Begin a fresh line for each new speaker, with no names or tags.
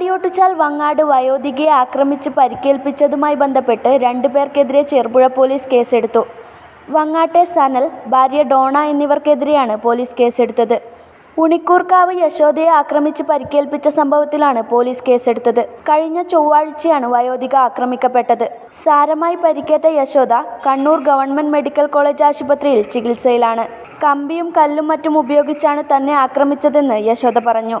ദിണ്ടിഗൽ വങ്ങാട് വയോധികയെ ആക്രമിച്ച് പരിക്കേൽപ്പിച്ചതുമായി ബന്ധപ്പെട്ട് രണ്ടുപേർക്കെതിരെ ചെറുപുഴ പോലീസ് കേസെടുത്തു. വങ്ങാട്ടെ സനൽ ഭാര്യ ഡോണ എന്നിവർക്കെതിരെയാണ് പോലീസ് കേസെടുത്തത്. ഉണിക്കൂർക്കാവ് യശോദയെ ആക്രമിച്ച് പരിക്കേൽപ്പിച്ച സംഭവത്തിലാണ് പോലീസ് കേസെടുത്തത്. കഴിഞ്ഞ ചൊവ്വാഴ്ചയാണ് വയോധിക ആക്രമിക്കപ്പെട്ടത്. സാരമായി പരിക്കേറ്റ Yashoda Kannur government medical college ആശുപത്രിയിൽ ചികിത്സയിലാണ്. കമ്പിയും കല്ലും മറ്റും ഉപയോഗിച്ചാണ് തന്നെ ആക്രമിച്ചതെന്ന് യശോദ പറഞ്ഞു.